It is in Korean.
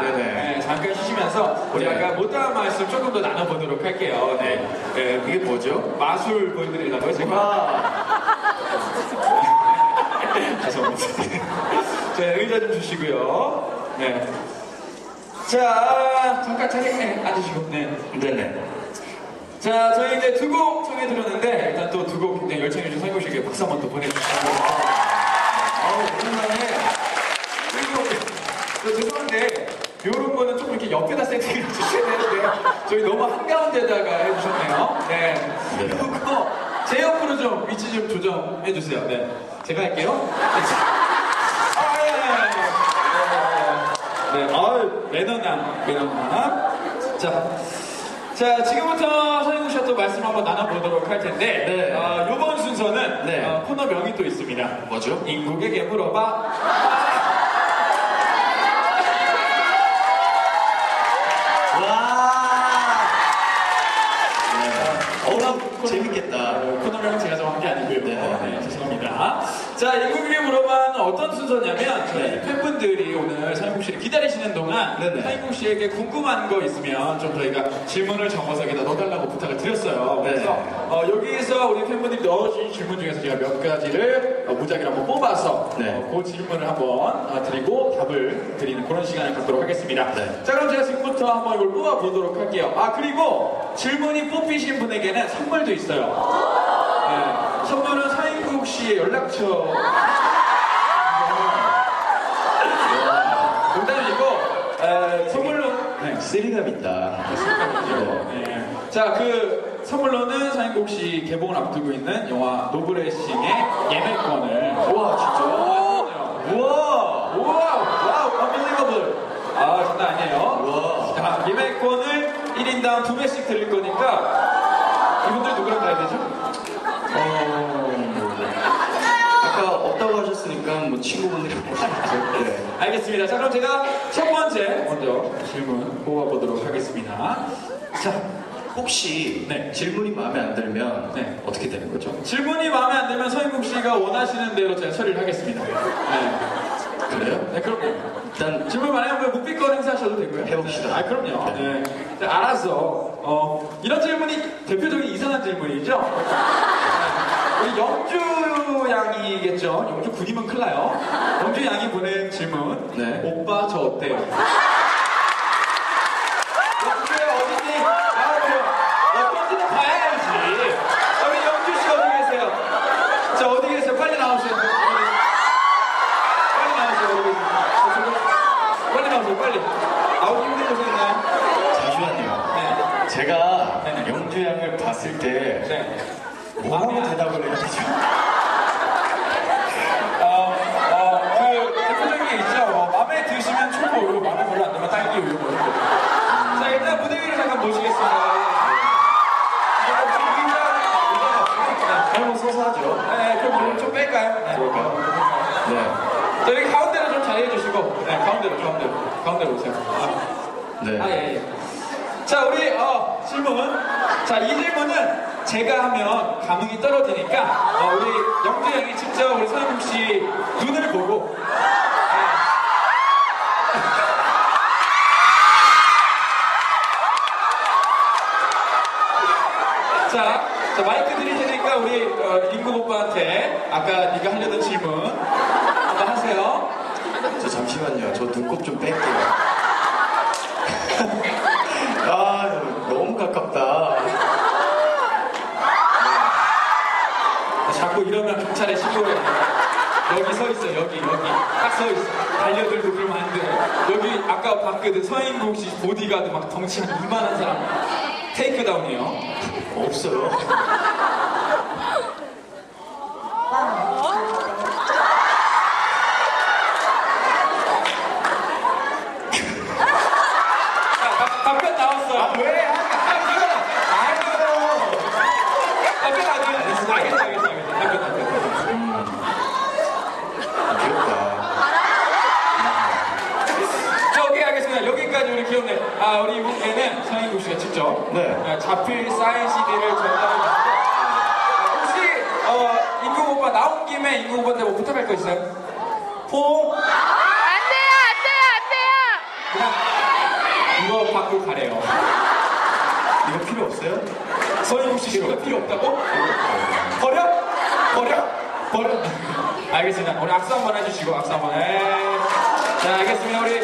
네네. 네, 잠깐 쉬시면서 우리 네. 아까 못다한 말씀 조금 더 나눠보도록 할게요. 네. 네, 그게 뭐죠? 마술 보여드리려고요, 제가. 아, 죄송합니다. 자, 의자 좀 주시고요. 네. 자, 잠깐 자리에 앉으시고. 네. 네네. 자, 저희 이제 두 곡 청해 들었는데, 일단 또 두 곡 굉장히 열창해주신 서인국 씨에게 박수 한번 더 보내주시고. 아우, 오랜만에. 그리고, 저 죄송한데, 요런 거는 조금 이렇게 옆에다 세팅을 해주셔야 되는데, 저희 너무 한가운데다가 해주셨네요. 네. 네. 그리고, 제 옆으로 좀 위치 좀 조정해 주세요. 네. 제가 할게요. 아, 예, 예, 예. 네, 아유, 매너남, 매너남. 자, 자, 지금부터 서인국 씨와 또 말씀 한번 나눠보도록 할 텐데, 네. 어, 요번 순서는 네. 어, 코너 명이 또 있습니다. 뭐죠? 인국에게 물어봐. 자, 인국에게 물어봐는 어떤 순서냐면, 저희 네. 팬분들이 오늘 서인국 씨를 기다리시는 동안, 네네. 서인국 씨에게 궁금한 거 있으면 좀 저희가 질문을 적어서 여기다 넣어달라고 부탁을 드렸어요. 네. 그래서 어, 여기에서 우리 팬분들이 넣어주신 질문 중에서 제가 몇 가지를 어, 무작위로 한번 뽑아서 네. 어, 그 질문을 한번 어, 드리고 답을 드리는 그런 시간을 갖도록 하겠습니다. 네. 자 그럼 제가 지금부터 한번 이걸 뽑아보도록 할게요. 아 그리고 질문이 뽑히신 분에게는 선물도 있어요. 네, 선물은 씨의 연락처 농담이고 에, 선물로 네. 스리감 있다. 네. 자, 그 선물로는 서인국 씨 개봉을 앞두고 있는 영화 노브레싱의 예매권을 우와, 진짜? 우와! 우와! 와우! unbelievable! 아, 장난 아니에요. 우와. 자, 예매권을 1인당 두 배씩 드릴 거니까 이분들 누구랑 가야 되죠? 어, 아까 없다고 하셨으니까 뭐 친구분들이랑 보시겠죠. 네. 알겠습니다. 자, 그럼 제가 첫 번째 먼저 질문 뽑아보도록 하겠습니다. 자, 혹시 네. 질문이 마음에 안 들면 네. 어떻게 되는 거죠? 질문이 마음에 안 들면 서인국 씨가 원하시는 대로 제가 처리를 하겠습니다. 네. 그래요? 네, 그럼요. 일단 질문 많이 하면 묵비권 행사하셔도 되고요. 해봅시다. 아, 그럼요. 네. 자, 알았어. 어, 이런 질문이 대표적인 이상한 질문이죠. 네. 우리 영주 양이겠죠. 영주 군이면 큰일 나요. 영주 양이 보낸 질문. 네. 오빠, 저 어때요? 영주야, 어딨니? 나와보세요. 어떤지는 봐야지. 우리 영주 씨 어디 계세요? 자, 어디 계세요? 빨리 나오세요. 빨리 나오세요. 어디 계세요? 저쪽으로. 빨리 나오세요. 빨리. 아우 힘든 고생했나요? 잠시만요. 네. 제가 네네. 영주 양을 봤을 때 네. 뭐라고 대답을 해야 되죠? 어, 어, 그 대표적인 게 있죠. 뭐, 마음에 드시면 초코우유, 마음에 별로 안 들면 딸기우유. 뭐 이런 거. 자, 일단 무대 위로 잠깐 모시겠습니다. 이거 지금 의자, 의자가 없으니까. 한번 서서 하죠. 네, 그럼 좀 뺄까요? 네. 그럴까요? 네. 자, 여기 가운데로 좀 자리해 주시고. 네, 가운데로, 가운데로 오세요. 아. 네. 아, 예, 예. 자, 우리, 어, 질문. 자, 이 질문은 제가 하면 감흥이 떨어지니까, 어, 우리 영주 양이 직접 우리 서영국 씨 눈을 보고, 네. 자, 자, 마이크 드릴 테니까 우리 어, 임국 오빠한테 아까 네가 하려던 질문 한번 하세요. 저 잠시만요. 저 눈곱 좀 뺄게요. 아, 너무 가깝다. 자꾸 이러면 경찰에 신고해. 여기 서 있어, 여기, 여기. 딱 서 있어. 달려들고 그러면 안 돼. 여기 아까 봤거든. 서인국 씨 보디가드 막 덩치 한 이만한 사람. 테이크다운이에요. 없어요. 자, 답- 답변 나왔어. 아, 왜? 아, 이거. 아이고. 답변 안 돼. 알겠어, 알겠어, 알겠어. 답변, 답변. 귀엽다. 자, 오케이, 알겠습니다. 여기까지 우리 아, 우리 이분께는 서인국 씨가 직접 네. 어, 자필 사인 CD를 전달해 주시고 혹시 어, 인국 오빠 나온 김에 인국 오빠한테 뭐 부탁할 거 있어요? 포안 돼요, 안 돼요, 안 돼요! 그냥 이거 받고 가래요. 이거 필요 없어요? 서인국 씨 이거 필요 없다고? 버려? 버려? 버려? 알겠습니다. 우리 악수 한번 해주시고 악수 한번. 에. 자, 알겠습니다. 우리